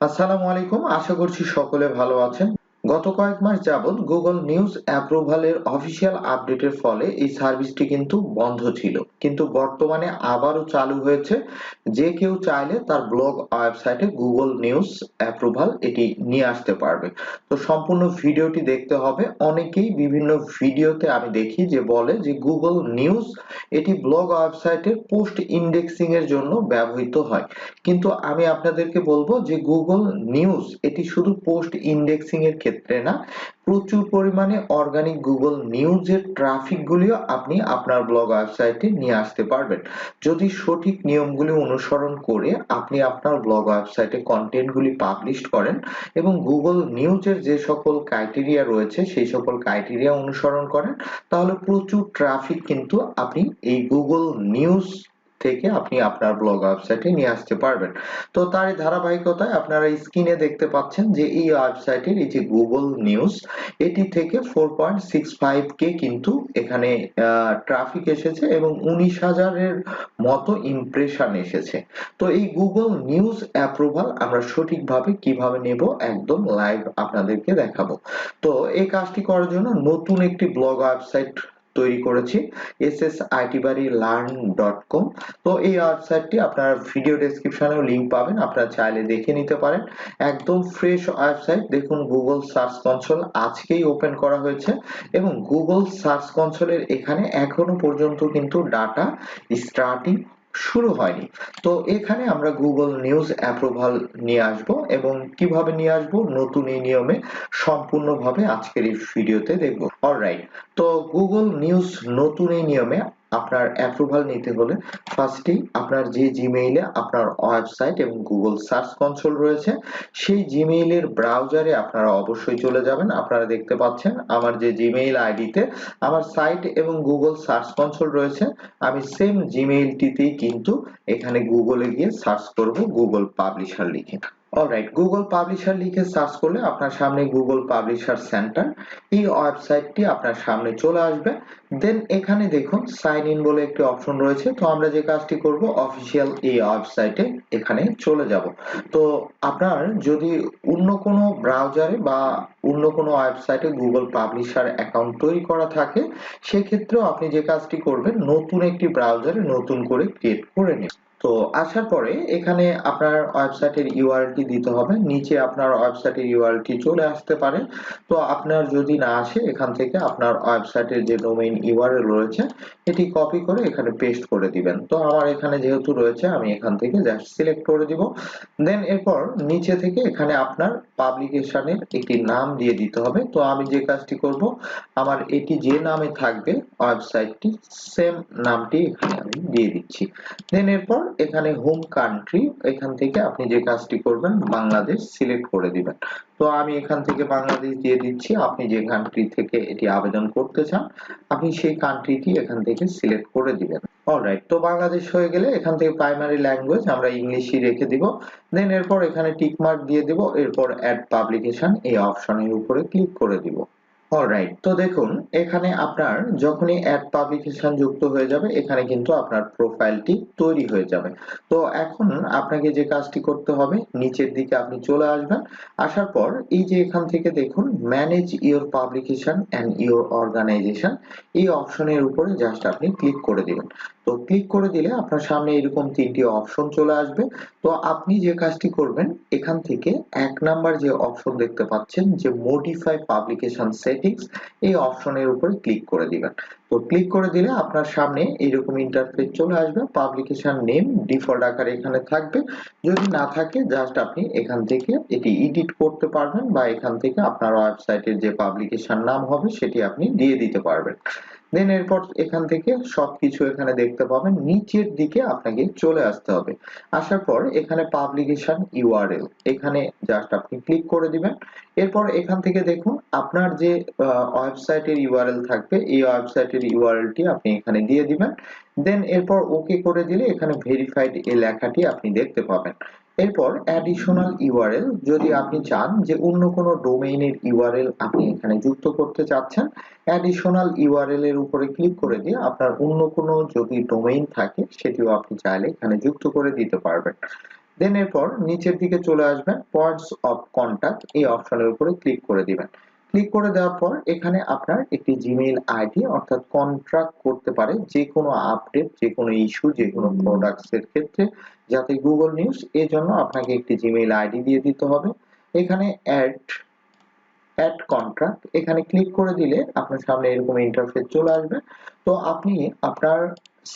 আসসালামু আলাইকুম। আশা করছি সকলে ভালো আছেন। গত কয়েক মাস যাবৎ গুগল নিউজ অ্যাপ্রুভালের অফিসিয়াল আপডেটের ফলে এই সার্ভিসটি কিন্তু বন্ধ ছিল। কিন্তু বর্তমানে আবারও চালু হয়েছে। যে কেউ চাইলে তার ব্লগ ওয়েবসাইটে গুগল নিউজ অ্যাপ্রুভাল এটি নিয়ে আসতে পারবে। তো সম্পূর্ণ ভিডিওটি দেখতে হবে। অনেকেই বিভিন্ন ভিডিওতে আমি দেখি যে বলে যে গুগল নিউজ এটি ব্লগ ওয়েবসাইটের পোস্ট ইন্ডেক্সিং এর জন্য ব্যবহৃত হয়। কিন্তু আমি আপনাদেরকে বলব যে গুগল নিউজ এটি শুধু পোস্ট ইন্ডেক্সিং এর ক্ষেত্রে না? প্রচুর পরিমাণে অর্গানিক গুগল নিউজের ট্রাফিক গুলিও আপনি আপনার ব্লগ ওয়েবসাইটে নিয়ে আসতে পারবেন। যদি সঠিক নিয়মগুলি অনুসরণ করে আপনি আপনার ব্লগ ওয়েবসাইটে কন্টেন্ট গুলি পাবলিশ করেন এবং গুগল নিউজের যে সকল ক্রাইটেরিয়া রয়েছে, সেই সকল ক্রাইটেরিয়া অনুসরণ করেন, তাহলে প্রচুর ট্রাফিক কিন্তু আপনি এই গুগল নিউজ থেকে আপনি আপনার ব্লগ ওয়েবসাইটে নিয়ে আসতে পারবেন। তো তার ধারাবাহিকতায় আপনারা স্ক্রিনে দেখতে পাচ্ছেন যে এই ওয়েবসাইটের এই যে গুগল নিউজ এটি থেকে four point six five K কিন্তু এখানে ট্রাফিক এসেছে এবং উনিশ হাজারের মতো ইমপ্রেশন এসেছে। তো এই গুগল নিউজ অ্যাপ্রুভাল আমরা সঠিকভাবে কীভাবে নেব একদম লাইভ আপনাদেরকে দেখাবো। তো এই কাজটি করার জন্য নতুন একটি ব্লগ ওয়েবসাইট তৈরি করেছি ssitbari.learn.com তো এই ওয়েবসাইটটি আপনারা ভিডিও ডেসক্রিপশনেও লিংক পাবেন, আপনারা চাইলে দেখে নিতে পারেন। একদম ফ্রেশ ওয়েবসাইট দেখুন গুগল সার্চ কনসোল আজকেই ওপেন করা হয়েছে এবং গুগল সার্চ কনসোলের এখানে এখনও পর্যন্ত কিন্তু ডাটা স্টার্টিং শুরু হয়নি। তো এখানে আমরা গুগল নিউজ অ্যাপ্রুভাল নিয়ে আসব এবং কীভাবে নিয়ে আসব? নতুন এই নিয়মে সম্পূর্ণভাবে আজকের এই ভিডিওতে দেখব। অলরাইট তো গুগল নিউজ নতুন এই নিয়মে আপনার অ্যাপ্রুভাল নিতে হলে ফার্স্টেই আপনার যে জিমেইলে আপনার ওয়েবসাইট এবং গুগল সার্চ কনসোল রয়েছে, সেই জিমেইলের ব্রাউজারে আপনারা অবশ্যই চলে যাবেন। আপনারা দেখতে পাচ্ছেন আমার যে জিমেইল আইডিতে আমার সাইট এবং গুগল সার্চ কনসোল রয়েছে। আমি সেম জিমেইলটিতেই কিন্তু এখানে গুগলে গিয়ে সার্চ করব গুগল পাবলিশার লিখে। অলরাইট গুগল পাবলিশার লিখে সার্চ করলে আপনার সামনে গুগল পাবলিশার সেন্টার এই ওয়েবসাইটটি আপনার সামনে চলে আসবে। দেন এখানে দেখুন সাইন ইন বলে একটি অপশন রয়েছে। তো আমরা যে কাজটি করব অফিসিয়াল এই ওয়েবসাইটে এখানে চলে যাব। তো আপনার যদি অন্য কোনো ব্রাউজারে বা অন্য কোনো ওয়েবসাইটে গুগল পাবলিশার অ্যাকাউন্ট তৈরি করা থাকে, সেক্ষেত্রেও আপনি যে কাজটি করবেন, নতুন একটি ব্রাউজারে নতুন করে ক্রিয়েট করে নিন। তো আসার পরে এখানে আপনার ওয়েবসাইটের ইউআরএলটি দিতে হবে। নিচে আপনার ওয়েবসাইটের ইউআরএলটি চলে আসতে পারে। তো আপনার যদি না আসে, এখান থেকে আপনার ওয়েবসাইটের যে ডোমেইন ইউআরএল রয়েছে, এটি কপি করে এখানে পেস্ট করে দিবেন। তো আমার এখানে যেহেতু রয়েছে, আমি এখান থেকে জাস্ট সিলেক্ট করে দিব। দেন এরপর নিচে থেকে এখানে আপনার পাবলিকেশনের একটি নাম দিয়ে দিতে হবে। তো আমি যে কাজটি করব, আমার এটি যে নামে থাকবে ওয়েবসাইটটি সেম নামটি এখানে আমি দিয়ে দিচ্ছি। দেন এরপর এখানে হোম কান্ট্রি এখান থেকে আপনি যে কাজটি করবেন, বাংলাদেশ সিলেক্ট করে দিবেন। তো আমি এখান থেকে বাংলাদেশ দিয়ে দিচ্ছি, আপনি যে কান্ট্রি থেকে এটি আবেদন করতে চান, আপনি সেই কান্ট্রিটি এখান থেকে সিলেক্ট করে দিবেন। অলরাইট তো বাংলাদেশ হয়ে গেলে এখান থেকে প্রাইমারি ল্যাঙ্গুয়েজ আমরা ইংলিশই রেখে দিব। দেন এরপর এখানে টিক মার্ক দিয়ে দিব, এরপর অ্যাড পাবলিকেশন এই অপশনের উপরে ক্লিক করে দিব। অলরাইট তো দেখুন, এখানে আপনার যখনই অ্যাড পাবলিকেশন যুক্ত হয়ে যাবে, এখানে কিন্তু আপনার প্রোফাইলটি তৈরি হয়ে যাবে। তো এখন আপনাকে যে কাজটি করতে হবে, নিচের দিকে আপনি চলে আসবেন। আসার পর এই যে এখান থেকে দেখুন manage your publication and your organization এই অপশনের উপরে জাস্ট আপনি ক্লিক করে দিবেন। তো ক্লিক করে দিলে আপনার সামনে এরকম তিনটি অপশন চলে আসবে। তো আপনি যে কাজটি করবেন, এখান থেকে এক নাম্বার যে অপশন দেখতে পাচ্ছেন, যে মডিফাই পাবলিকেশন সেটিংস এই অপশনের উপরে ক্লিক করে দিবেন। তো ক্লিক করে দিলে আপনার সামনে এরকম ইন্টারফেস চলে আসবে। পাবলিকেশন নেম ডিফল্ট আকারে এখানে থাকবে। যদি না থাকে জাস্ট আপনি এখান থেকে এটি এডিট করতে পারবেন বা এখান থেকে আপনার ওয়েবসাইটের যে পাবলিকেশন নাম হবে, সেটি আপনি দিয়ে দিতে পারবেন। দেন এরপর এখান থেকে সবকিছু এখানে দেখতে পাবেন। নিচের দিকে আপনাকে চলে আসতে হবে। আসার পর এখানে পাবলিকেশন ইউআরএল এখানে জাস্ট আপনি ক্লিক করে দিবেন। এরপর এখান থেকে দেখুন, আপনার যে ওয়েবসাইটের ইউআরএল থাকবে, এই ওয়েবসাইটের ইউআরএলটি আপনি এখানে দিয়ে দিবেন। দেন এরপর ওকে করে দিলে এখানে ভেরিফাইড এই লেখাটি আপনি দেখতে পাবেন। এরপর অ্যাডিশনাল ইউআরএল যদি আপনি চান যে অন্য কোনো ডোমেইনের ইউআরএল আপনি এখানে যুক্ত করতে চাচ্ছেন অ্যাডিশনাল ইউআরএল এর উপরে ক্লিক করে দিয়ে আপনার অন্য কোনো যদি ডোমেইন থাকে, সেটিও আপনি চাইলে এখানে যুক্ত করে দিতে পারবেন। দেন এরপর নিচের দিকে চলে আসবেন পয়েন্টস অফ কন্টাক্ট এই অপশনের উপরে ক্লিক করে দিবেন। ক্লিক করে দেওয়ার পর এখানে আপনার একটি জিমেইল আইডি অর্থাৎ কন্ট্রাক্ট করতে পারে যে কোনো আপডেট যে কোনো ইস্যু যে কোনো প্রোডাক্টস এর ক্ষেত্রে, যাতে গুগল নিউজ এই জন্য আপনাকে একটি জিমেইল আইডি দিয়ে দিতে হবে। এখানে অ্যাড অ্যাড কন্ট্রাক্ট এখানে ক্লিক করে দিলে আপনার সামনে এরকম ইন্টারফেস চলে আসবে। তো আপনি আপনার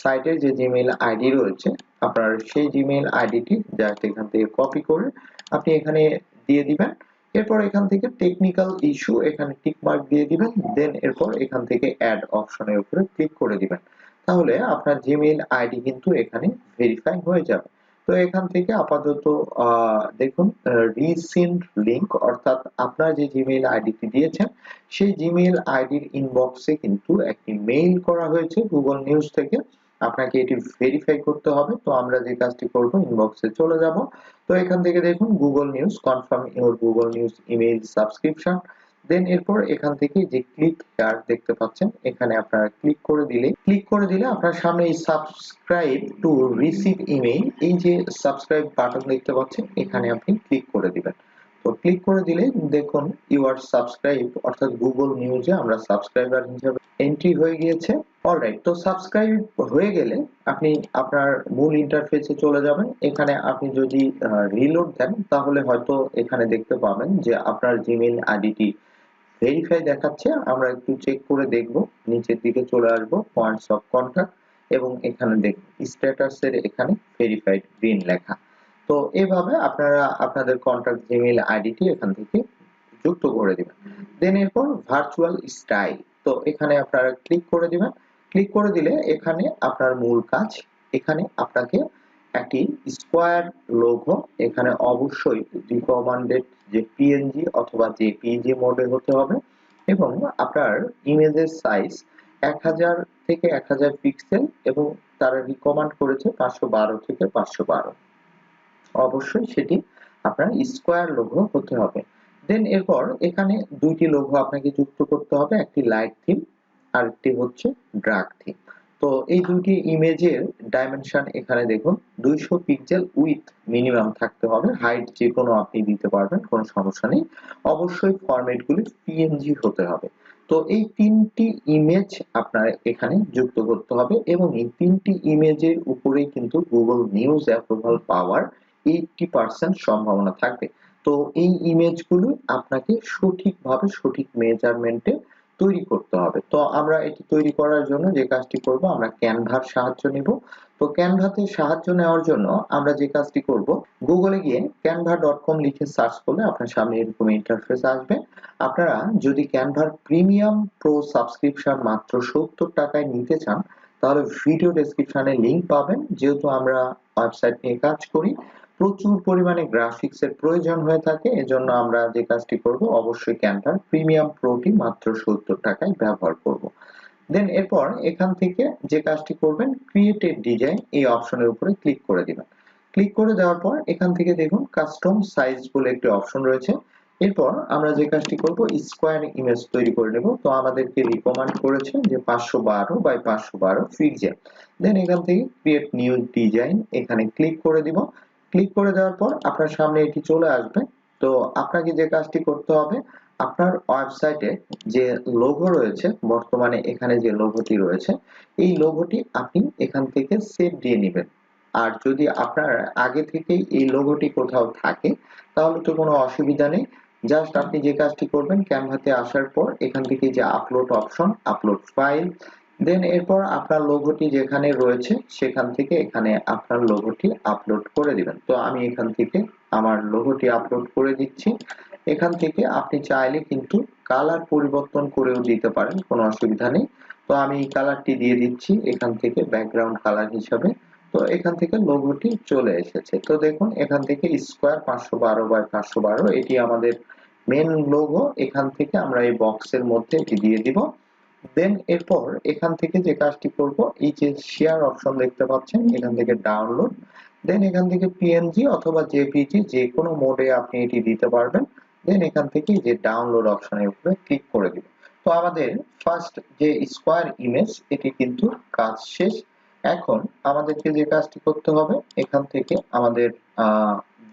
সাইটের যে জিমেইল আইডি রয়েছে, আপনার সেই জিমেইল আইডিটি জাস্ট এখান থেকে কপি করে আপনি এখানে দিয়ে দিবেন। এরপর এখান থেকে টেকনিক্যাল ইস্যু এখানে টিক মার্ক দিয়ে দিবেন দেন এরপর এখান থেকে অ্যাড অপশনের উপরে ক্লিক করে দিবেন। তাহলে আপনার জিমেইল আইডি কিন্তু এখানে ভেরিফাই হয়ে যাবে। তো এখান থেকে আপাতত দেখুন রিসেন্ট লিংক অর্থাৎ আপনার যে জিমেইল আইডিটি দিয়েছেন, সেই জিমেইল আইডির ইনবক্সে কিন্তু একটি মেইল করা হয়েছে গুগল নিউজ থেকে। আপনাকে এটি ভেরিফাই করতে হবে। তো আমরা যে কাজটি করব ইনবক্সে চলে যাব। তো এখান থেকে দেখুন Google News confirm your Google News email subscription দেন এরপর এখান থেকে যে ক্লিক হিয়ার দেখতে পাচ্ছেন, এখানে আপনারা ক্লিক করে দিলে ক্লিক করে দিলে আপনার সামনে এই সাবস্ক্রাইব টু রিসিভ ইমেইল এই যে সাবস্ক্রাইব বাটন দেখতে পাচ্ছেন, এখানে আপনি ক্লিক করে দিবেন। তো ক্লিক করে দিলে দেখুন ইউ আর সাবস্ক্রাইব অর্থাৎ গুগল নিউজে আমরা সাবস্ক্রাইবার হিসেবে এন্ট্রি হয়ে গিয়েছে। অলরাইট তো সাবস্ক্রাইব হয়ে গেলে আপনি আপনার মূল ইন্টারফেসে চলে যাবেন। এখানে আপনি যদি রিলোড দেন, তাহলে হয়তো এখানে দেখতে পাবেন যে আপনার জিমেইল আইডিটি ভেরিফাই দেখাচ্ছে। আমরা একটু চেক করে দেখব। নিচের দিকে চলে আসব পয়েন্টস অফ কন্টাক্ট এবং এখানে দেখুন স্ট্যাটাসের এখানে ভেরিফাইড গ্রিন লেখা। তো এভাবে আপনারা আপনাদের কন্টাক্ট জিমেইল আইডিটি এখান থেকে যুক্ত করে দিবেন। দেন এরপর ভার্চুয়াল স্টাইল তো এখানে আপনারা ক্লিক করে দিবেন। ক্লিক করে দিলে এখানে আপনার মূল কাজ, এখানে আপনাকে একটি স্কোয়ার লোগো এখানে অবশ্যই রিকমান্ডেড যে পিএনজি অথবা যে পিএনজি মোডে হতে হবে এবং আপনার ইমেজের সাইজ এক হাজার থেকে এক হাজার পিক্সেল এবং তারা রিকমান্ড করেছে পাঁচশো বারো থেকে পাঁচশো বারো। অবশ্যই সেটি আপনার স্কোয়ার লোগো হতে হবে। দেন এরপর এখানে দুইটি লোগো আপনাকে যুক্ত করতে হবে, একটি লাইট থিম আর একটি হচ্ছে ড্রাগ থিম তো এই দুটি ইমেজের ডাইমেনশন এখানে দেখুন, দুইশো পিক্সেল উইথ মিনিমাম থাকতে হবে। হাইট যে কোনো আপনি দিতে পারবেন, কোনো সমস্যা নেই। অবশ্যই ফরম্যাটগুলি পিএনজি হতে হবে। তো এই তিনটি ইমেজ আপনার এখানে যুক্ত করতে হবে এবং এই তিনটি ইমেজের উপরেই কিন্তু গুগল নিউজ অ্যাপ্রুভাল পাওয়ার এইটটি পার্সেন্ট সম্ভাবনা থাকবে। তো এই ইমেজগুলো আপনাকে সঠিকভাবে, সঠিক মেজারমেন্টে তৈরি করতে হবে। তো আমরা এটি তৈরি করার জন্য যে কাজটি করব, আমরা ক্যানভার সাহায্য নিব। তো ক্যানভাতে সাহায্য নেওয়ার জন্য আমরা যে কাজটি করব, গুগলে গিয়ে ক্যানভা ডট কম লিখে সার্চ করলে আপনার সামনে এরকম ইন্টারফেস আসবে। আপনারা যদি ক্যানভার প্রিমিয়াম প্রো সাবস্ক্রিপশন মাত্র সত্তর টাকায় নিতে চান, তাহলে ভিডিও ডেসক্রিপশনে লিংক পাবেন। যেহেতু আমরা ওয়েবসাইট নিয়ে কাজ করি প্রচুর পরিমাণে গ্রাফিক্স এর প্রয়োজন হয়ে থাকে, এজন্য আমরা যে কাজটি করব, অবশ্যই ক্যানভার প্রিমিয়াম প্রোটি মাত্র সত্তর টাকায় ব্যবহার করব। দেন এরপর এখান থেকে যে কাজটি করবেন ক্রিয়েটেড ডিজাইন এই অপশনের উপরে ক্লিক করে দিবেন। ক্লিক করে দেওয়ার পর এখান থেকে দেখুন কাস্টম সাইজ বলে একটি অপশন রয়েছে। এরপর আমরা যে কাজটি করব স্কোয়ার ইমেজ তৈরি করে নেব। তো আমাদেরকে রিকমেন্ড করেছে যে পাঁচশো বারো বাই পাঁচশো বারো পিক্সেল দেন এখান থেকে ক্রিয়েট নিউ ডিজাইন এখানে ক্লিক করে দিব। ক্লিক করে দেওয়ার পর আপনার সামনে এটি চলে আসবে। তো আপনাকে যে কাজটি করতে হবে, আপনার ওয়েবসাইটে যে লোগো রয়েছে, বর্তমানে এখানে যে লোগোটি রয়েছে, এই লোগোটি আপনি এখান থেকে সেভ দিয়ে নেবেন। আর যদি আপনার আগে থেকেই এই লোগোটি কোথাও থাকে, তাহলে তো কোনো অসুবিধা নেই। জাস্ট আপনি যে কাজটি করবেন ক্যানভাতে আসার পর এখান থেকে যে আপলোড অপশন আপলোড ফাইল দেন এরপর আপনার লোগোটি যেখানে রয়েছে, সেখান থেকে এখানে আপনার লোগোটি আপলোড করে দিবেন। তো আমি এখান থেকে আমার লোগোটি আপলোড করে দিচ্ছি। এখান থেকে আপনি চাইলে কিন্তু কালার পরিবর্তন করেও দিতে পারেন, কোনো অসুবিধা নেই। তো আমি এই কালারটি দিয়ে দিচ্ছি এখান থেকে ব্যাকগ্রাউন্ড কালার হিসাবে। তো এখান থেকে লোগোটি চলে এসেছে। তো দেখুন, এখান থেকে স্কোয়ার পাঁচশো বারো বাই পাঁচশো বারো, এটি আমাদের মেন লোগো এখান থেকে আমরা এই বক্সের মধ্যে এটি দিয়ে দিব। দেন এরপর এখান থেকে যে কাজটি করব, এই যে শেয়ার অপশন দেখতে পাচ্ছেন, এখান থেকে ডাউনলোড দেন এখান থেকে পিএনজি অথবা জেপিজি যে কোনো মোডে আপনি এটি দিতে পারবেন দেন এখান থেকে যে ডাউনলোড অপশনের উপরে ক্লিক করে দিবেন। তো আমাদের ফার্স্ট যে স্কোয়ার ইমেজ এটি কিন্তু কাজ শেষ। এখন আমাদেরকে যে কাজটি করতে হবে, এখান থেকে আমাদের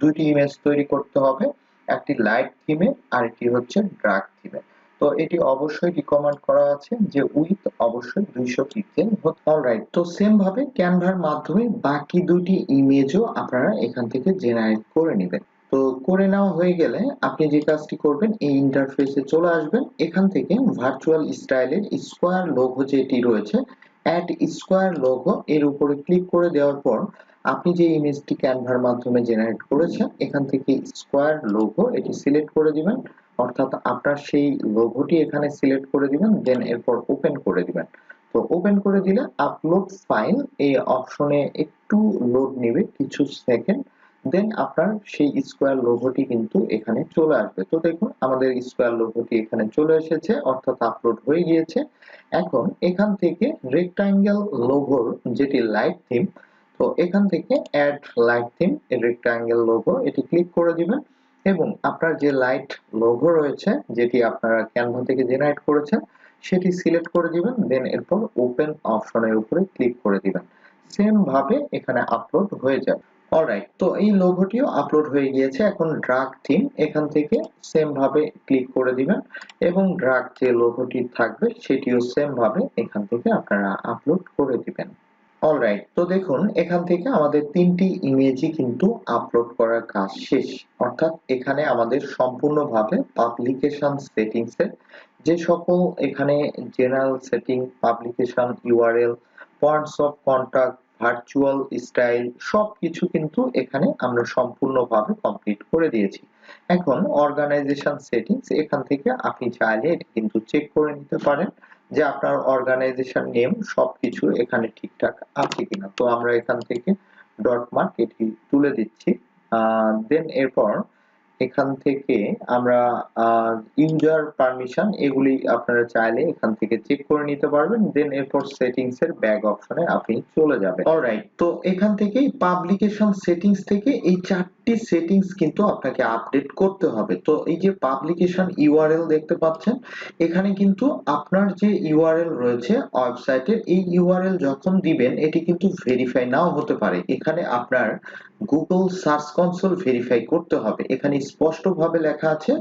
দুটি ইমেজ তৈরি করতে হবে, একটি লাইট থিমে আর একটি হচ্ছে ড্রাগ থিমে তো এটি অবশ্যই রিকমেন্ড করা আছে যে উইথ অবশ্যই দুইশো পিক্সেল অলরাইট তো সেম ভাবে ক্যানভার মাধ্যমে বাকি দুটি ইমেজও আপনারা এখান থেকে জেনারেট করে নেবেন। তো করে নেওয়া হয়ে গেলে আপনি যে কাজটি করবেন, এই ইন্টারফেসে চলে আসবেন। এখান থেকে ভার্চুয়াল স্টাইলের স্কোয়ার লোগো যেটি রয়েছে অ্যাড স্কোয়ার লোগো এর উপরে ক্লিক করে দেওয়ার পর আপনি যে ইমেজটি ক্যানভার মাধ্যমে জেনারেট করেছেন, এখান থেকে স্কোয়ার লোগো এটি সিলেক্ট করে দিবেন। অর্থাৎ আপনার সেই লোগোটি এখানে সিলেক্ট করে দিবেন দেন এরপর ওপেন করে দিবেন। তো ওপেন করে দিলে আপলোড ফাইল এই অপশনে একটু লোড নেবে কিছু সেকেন্ড দেন আপনার সেই স্কোয়ার লোগোটি কিন্তু এখানে চলে আসবে। তো দেখুন, আমাদের স্কোয়ার লোগোটি এখানে চলে এসেছে, অর্থাৎ আপলোড হয়ে গিয়েছে। এখন এখান থেকে রেক্টাঙ্গেল লোগোর যেটি লাইট থিম তো এখান থেকে add light theme rectangle logo এটি ক্লিক করে দিবেন। এবং আপনার যে লাইট লোগো রয়েছে, যেটি আপনারা ক্যানভা থেকে জেনারেট করেছেন, সেটি সিলেক্ট করে দিবেন দেন এরপর ওপেন অপশনের উপরে ক্লিক করে দিবেন। সেম ভাবে এখানে আপলোড হয়ে যাবে। অলরাইট তো এই লোগোটিও আপলোড হয়ে গিয়েছে। এখন ড্রাগ থিম এখান থেকে সেম ভাবে ক্লিক করে দিবেন এবং ড্রাগ যে লোগোটি থাকবে, সেটিও সেম ভাবে এখান থেকে আপনারা আপলোড করে দিবেন। অলরাইট তো দেখুন, এখান থেকে আমাদের তিনটি ইমেজই কিন্তু আপলোড করার কাজ শেষ। অর্থাৎ এখানে আমাদের সম্পূর্ণভাবে পাবলিকেশন সেটিংস যে সকল এখানে general setting publication URL points of contact virtual style সবকিছু কিন্তু এখানে আমরা সম্পূর্ণভাবে কমপ্লিট করে দিয়েছি। এখন অর্গানাইজেশন সেটিংস এখান থেকে আপনি চাইলে এটি কিন্তু চেক করে নিতে পারেন। যে আপনার অর্গানাইজেশন নেম সবকিছু এখানে ঠিকঠাক আছে কিনা। তো আমরা এখান থেকে ডট মার্ক এটি তুলে দিচ্ছি। দেন এরপর এখান থেকে আমরা ইউজার পারমিশন এগুলি আপনারা চাইলে এখান থেকে চেক করে নিতে পারবেন দেন এরপর সেটিংস এর ব্যাক অপশনে আপনি চলে যাবেন। অলরাইট তো এখান থেকেই পাবলিকেশন সেটিংস থেকে এই চারটি সেটিংস কিন্তু আপনাকে আপডেট করতে হবে। তো এই যে পাবলিকেশন ইউআরএল দেখতে পাচ্ছেন, এখানে কিন্তু আপনার যে ইউআরএল রয়েছে ওয়েবসাইটের এই ইউআরএল যখন দিবেন, এটি কিন্তু ভেরিফাই নাও হতে পারে। এখানে আপনার গুগল সার্চ কনসোল ভেরিফাই করতে হবে। এখানে স্পষ্টভাবে লেখা আছে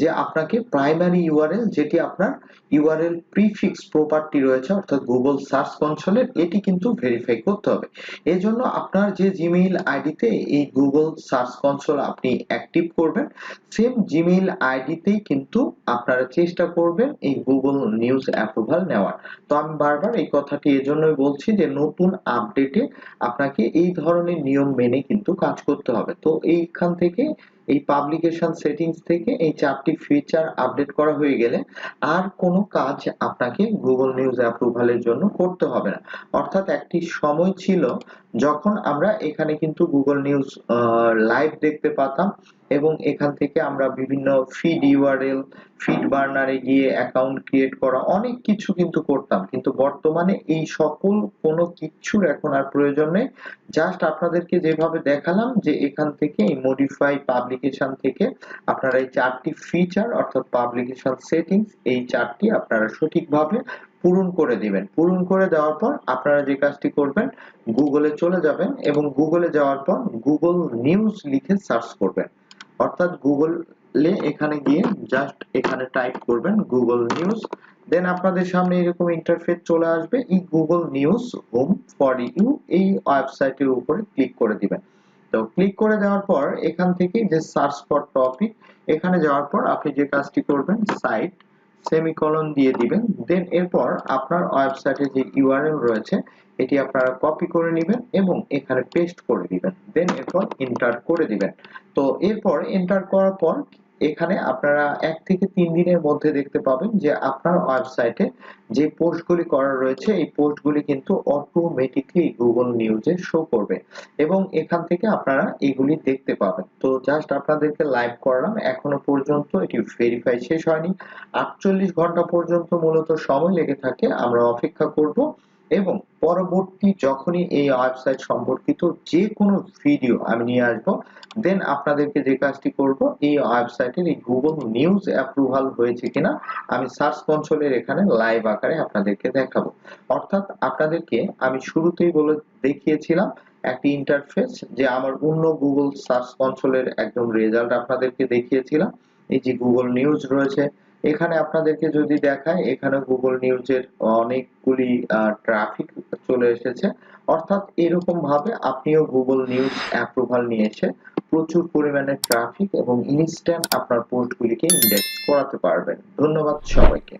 যে আপনাকে প্রাইমারি ইউআরএল যেটি আপনার ইউআরএল প্রিফিক্স প্রপার্টি রয়েছে, অর্থাৎ গুগল সার্চ কনসোলের এটি কিন্তু ভেরিফাই করতে হবে। এজন্য আপনার যে জিমেইল আইডিতে এই গুগল সার্চ কনসোল আপনি অ্যাক্টিভ করবেন সেম জিমেইল আইডিতেই কিন্তু আপনারা চেষ্টা করবেন এই গুগল নিউজ অ্যাপ্রুভাল নেওয়ার। তো আমি বারবার এই কথাটি এজন্যই বলছি যে নতুন আপডেটে আপনাকে এই ধরনের নিয়ম মেনে কিন্তু কাজ করতে হবে। তো এইখান থেকে এই পাবলিকেশন সেটিংস থেকে এই চারটি ফিচার আপডেট করা হয়ে গেলে আর কোনো কাজ আপনাকে গুগল নিউজ অ্যাপ্রুভালের জন্য করতে হবে না। অর্থাৎ একটি সময় ছিল যখন আমরা এখানে কিন্তু গুগল নিউজ লাইভ দেখতে পাতাম এবং এখান থেকে আমরা বিভিন্ন ফিড ইউআরএল ফিড বার্নারে গিয়ে অ্যাকাউন্ট ক্রিয়েট করা অনেক কিছু কিন্তু করতাম। কিন্তু বর্তমানে এই সকল কোনো কিচ্ছুর এখন আর প্রয়োজন নেই। জাস্ট আপনাদেরকে যেভাবে দেখালাম যে এখান থেকে এই মডিফাই পাবলিকেশন থেকে আপনারা এই চারটি ফিচার অর্থাৎ পাবলিকেশন সেটিংস এই চারটি আপনারা সঠিকভাবে পূরণ করে দিবেন। পূরণ করে দেওয়ার পর আপনারা যে কাজটি করবেন, গুগলে চলে যাবেন এবং গুগলে যাওয়ার পর গুগল নিউজ লিখে সার্চ করবেন। অর্থাৎ গুগলে এখানে গিয়ে জাস্ট এখানে টাইপ করবেন গুগল নিউজ। দেন আপনাদের সামনে এরকম ইন্টারফেস চলে আসবে, এই Google News home for you, এই ওয়েবসাইটের উপরে ক্লিক করে দিবেন। তো ক্লিক করে দেওয়ার পর এখান থেকে যে সার্চ ফর টপিক এখানে যাওয়ার পর আপনি যে কাজটি করবেন সাইট সেমিকলন দিয়ে দিবেন। দেন এরপর আপনার ওয়েবসাইটে যে ইউআরএল রয়েছে, এটি আপনারা কপি করে নেবেন এবং এখানে পেস্ট করে দিবেন। দেন এরপর এন্টার করে দিবেন। তো এরপর এন্টার করার পর এখানে আপনারা এক থেকে তিন দিনের মধ্যে দেখতে পাবেন যে আপনার ওয়েবসাইটে যে পোস্টগুলি করা রয়েছে, এই পোস্টগুলি কিন্তু অটোমেটিকলি গুগল নিউজে শো করবে এবং এখান থেকে আপনারা এগুলি দেখতে পাবেন। তো জাস্ট আপনাদেরকে লাইভ করলাম, এখনও পর্যন্ত এটি ভেরিফাই শেষ হয়নি। আটচল্লিশ ঘণ্টা পর্যন্ত মূলত সময় লেগে থাকে, আমরা অপেক্ষা করব এবং পরবর্তী যখনই এই ওয়েবসাইট সম্পর্কিত যে কোনো ভিডিও আমি নিয়ে আসব দেন আপনাদেরকে যে কাজটি করব, এই ওয়েবসাইটের এই গুগল নিউজ অ্যাপ্রুভাল হয়েছে কিনা, আমি সার্চ কনসোলের এখানে লাইভ আকারে আপনাদেরকে দেখাবো। অর্থাৎ আপনাদেরকে আমি শুরুতেই বলে দেখিয়েছিলাম একটি ইন্টারফেস যে আমার অন্য গুগল সার্চ কনসোলের একদম রেজাল্ট আপনাদেরকে দেখিয়েছিলাম। এই যে গুগল নিউজ রয়েছে এখানে আপনাদেরকে যদি দেখায়, এখানে গুগল নিউজের অনেকগুলি ট্রাফিক চলে এসেছে। অর্থাৎ এরকম ভাবে আপনিও গুগল নিউজ অ্যাপ্রুভাল নিয়ে এসে প্রচুর পরিমাণে ট্রাফিক এবং ইনস্ট্যান্ট আপনার পোস্টগুলিকে ইন্ডেক্স করাতে পারবেন। ধন্যবাদ সবাইকে।